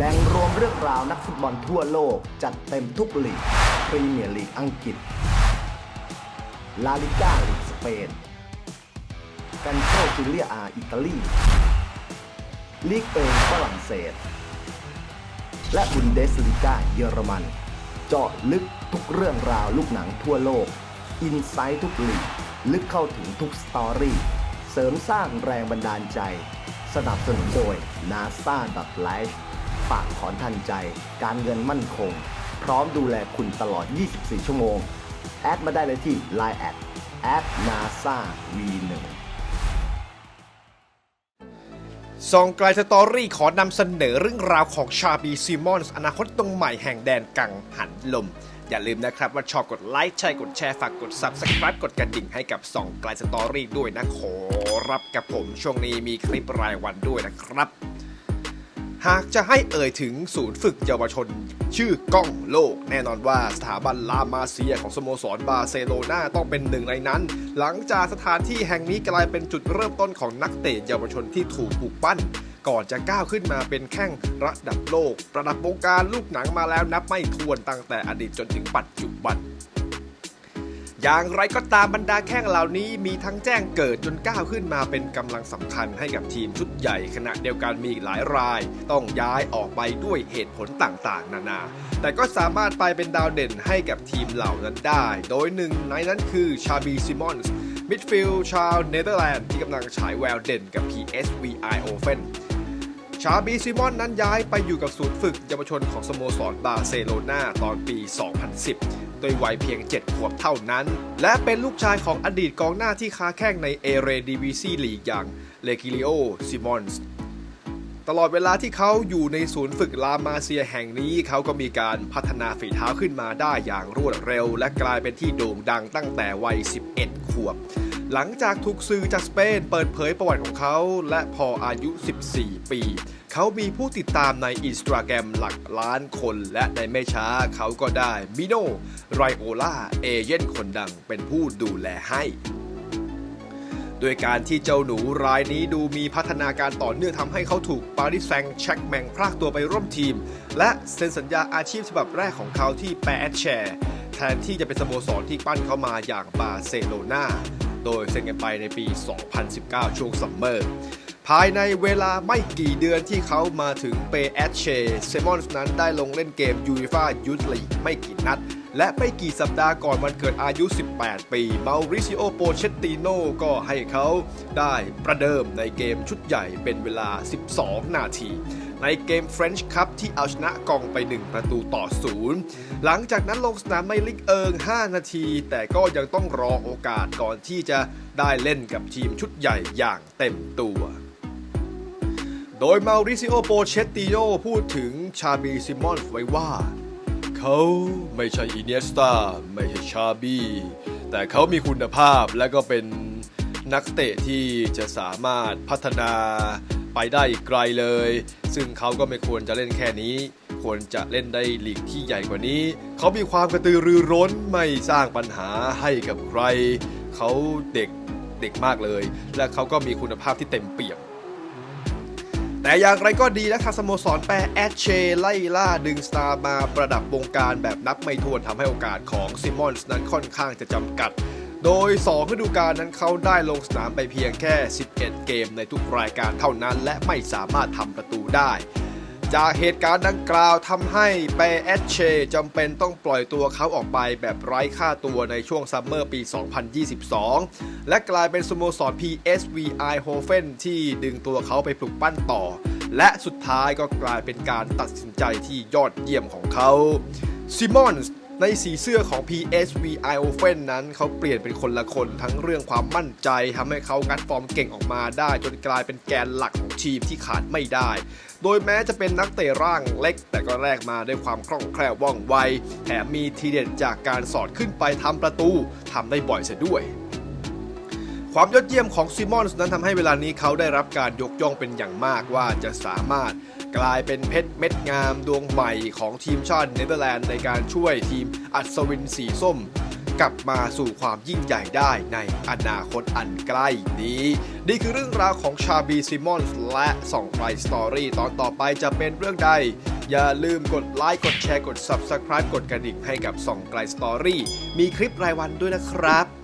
แหล่งรวมเรื่องราวนักฟุตบอลทั่วโลก จัดเต็มทุกลีกพรีเมียร์ลีกอังกฤษ ลาลิก้าลีกสเปน กันโชจูเลียอาอิตาลีลีกเอิงฝรั่งเศส และบุนเดสลิก้าเยอรมัน เจาะลึกทุกเรื่องราวลูกหนังทั่วโลก อินไซต์ทุกลีกลึกเข้าถึงทุกสตอรี่ เสริมสร้างแรงบันดาลใจ สนับสนุนโดย NASA Life ฝากถอนทันใจ การเงินมั่นคง พร้อมดูแลคุณตลอด 24 ชั่วโมง แอดมาได้เลยที่ Line แอดแอด NASA V1 ซองไกลสตอรี่ขอนำเสนอเรื่องราวของชาบีซิมอนส์อนาคตตรงใหม่แห่งแดนกังหันลม อย่าลืมนะครับว่าชอบกดไลค์ใช่กดแชร์ฝากกด Subscribe กดกระดิ่งให้กับซองไกลสตอรี่ด้วยนะขอรับกับผมช่วงนี้มีคลิปรายวันด้วยนะครับ หากจะให้เอ่ยถึงศูนย์ฝึกเยาวชน ชื่อก้องโลก แน่นอนว่าสถาบันลามาเซียของสโมสรบาร์เซโลนาต้องเป็นหนึ่งในนั้น หลังจากสถานที่แห่งนี้กลายเป็นจุดเริ่มต้นของนักเตะเยาวชนที่ถูกปลูกปั้น ก่อนจะก้าวขึ้นมาเป็นแข้งระดับโลก ประดับวงการลูกหนังมาแล้วนับไม่ถ้วนตั้งแต่อดีตจนถึงปัจจุบัน อย่างไรก็ตามบรรดาแข้งเหล่านี้มีทั้งแจ้งเกิดจนก้าวขึ้นมาเป็นกำลังสำคัญให้กับทีมชุดใหญ่ ขณะเดียวกันมีอีกหลายราย ต้องย้ายออกไปด้วยเหตุผลต่างๆ นานา แต่ก็สามารถไปเป็นดาวเด่นให้กับทีมเหล่านั้นได้ โดยหนึ่งในนั้นคือชาบีซิมอนส์มิดฟิลด์ชาวเนเธอร์แลนด์ที่กำลังฉายแววเด่นกับ PSV Eindhoven ชาบีซิมอนนั้นย้ายไปอยู่กับศูนย์ฝึกเยาวชนของสโมสรบาร์เซโลนาตอนปี 2010 โดยวัยเพียง 7 ขวบเท่านั้น และเป็นลูกชายของอดีตกองหน้าที่ค้าแข้งในเอเรดีวีซีลีกอย่างเลกิลิโอซิมอนส์ตลอดเวลาที่เขาอยู่ในศูนย์ฝึกลามาเซียแห่งนี้ เขาก็มีการพัฒนาฝีเท้าขึ้นมาได้อย่างรวดเร็ว และกลายเป็นที่โด่งดังตั้งแต่วัย 11 ขวบ หลังจากถูกสื่อจากสเปนเปิดเผยประวัติของเขา และพออายุ 14 ปี เขามีผู้ติดตามในอินสตาแกรมหลักล้านคน และในไม่ช้าเขาก็ได้มิโนไรโอล่าเอเย่นคนดังเป็นผู้ดูแลให้โดยการที่เจ้าหนูรายนี้ดูมีพัฒนาการต่อเนื่องทำให้เขาถูกปาริสแซงแช็กแมงพรากตัวไปร่วมทีม และเซ็นสัญญาอาชีพฉบับแรกของเขาที่แปแอดแชร์ แทนที่จะเป็นสโมสรที่ปั้นเขามาอย่างบาร์เซโลนา โดยเซ็นกันไปในปี 2019 ช่วงซัมเมอร์ภายในเวลาไม่กี่เดือนที่เขามาถึงเปแอดเชเซมอนส์นั้นได้ลงเล่นเกมยูฟ่ายูทลีไม่กี่นัด และไม่กี่สัปดาห์ก่อนวันเกิดอายุ 18 ปีมาริซิโอโปเชตติโนก็ให้เขาได้ประเดิมในเกมชุดใหญ่เป็นเวลา 12 นาที ในเกม French Cup ที่เอาชนะกองไป 1 ประตูต่อศูนย์หลังจากนั้นลงสนามในลิกเอิง 5 นาที แต่ก็ยังต้องรอโอกาสก่อนที่จะได้เล่นกับทีมชุดใหญ่อย่างเต็มตัวโดยมาริซิโอโปเชตติโนพูดถึงชาบีซิมอนส์ไว้ว่า เขาไม่ใช่อินเนสตาไม่ใช่ชาบี แต่เขามีคุณภาพและก็เป็นนักเตะที่จะสามารถพัฒนา ไปได้อีกไกลเลย ซึ่งเขาก็ไม่ควรจะเล่นแค่นี้ ควรจะเล่นได้ลีกที่ใหญ่กว่านี้ เขามีความกระตือรือร้นไม่สร้างปัญหาให้กับใคร เขาเด็กเด็กมากเลย และเขาก็มีคุณภาพที่เต็มเปี่ยมแต่อย่างไรก็ดีและทางสโมสรแปรแอดเชไล่ล่าดึงสตาร์มาประดับวงการแบบนับไม่ถ้วนทำให้โอกาสของซิมอนส์นั้นค่อนข้างจะจำกัด โดย2ฤดูกาลนั้นเขาได้ลงสนามไปเพียงแค่ 11 เกมในทุกรายการเท่านั้น และไม่สามารถทำประตูได้ จากเหตุการณ์ดังกล่าวทำให้เปแอดเชจำเป็นต้องปล่อยตัวเขาออกไปแบบไร้ค่าตัวในช่วงซัมเมอร์ปี 2022 และกลายเป็นสโมสร PSV Eindhoven ที่ดึงตัวเขาไปปลุกปั้นต่อ และสุดท้ายก็กลายเป็นการตัดสินใจที่ยอดเยี่ยมของเขาซิมอนส์ ในสีเสื้อของ PSV Eindhoven นั้นเขาเปลี่ยนเป็นคนละคนทั้งเรื่องความมั่นใจทำให้เขางัดฟอร์มเก่งออกมาได้ จนกลายเป็นแกนหลักของทีมที่ขาดไม่ได้ โดยแม้จะเป็นนักเตะร่างเล็ก แต่ก็แลกมาด้วยความคล่องแคล่วว่องไว แถมมีทีเด็ดจากการสอดขึ้นไปทำประตูทำได้บ่อยเสียด้วย ความยอดเยี่ยมของซิมอนส์นั้นทำให้เวลานี้เขาได้รับการยกย่องเป็นอย่างมากว่าจะสามารถกลายเป็นเพชรเม็ดงามดวงใหม่ของทีมชาติเนเธอร์แลนด์ในการช่วยทีมอัศวินสีส้ม กลับมาสู่ความยิ่งใหญ่ได้ในอนาคตอันใกล้นี้ นี่คือเรื่องราวของชาบีซิมอนส์และส่องไกลสตอรี่ตอนต่อไปจะเป็นเรื่องใด อย่าลืมกดไลค์กดแชร์กด Subscribe กดกระดิ่งให้กับส่องไกลสตอรี่มีคลิปรายวันด้วยนะครับ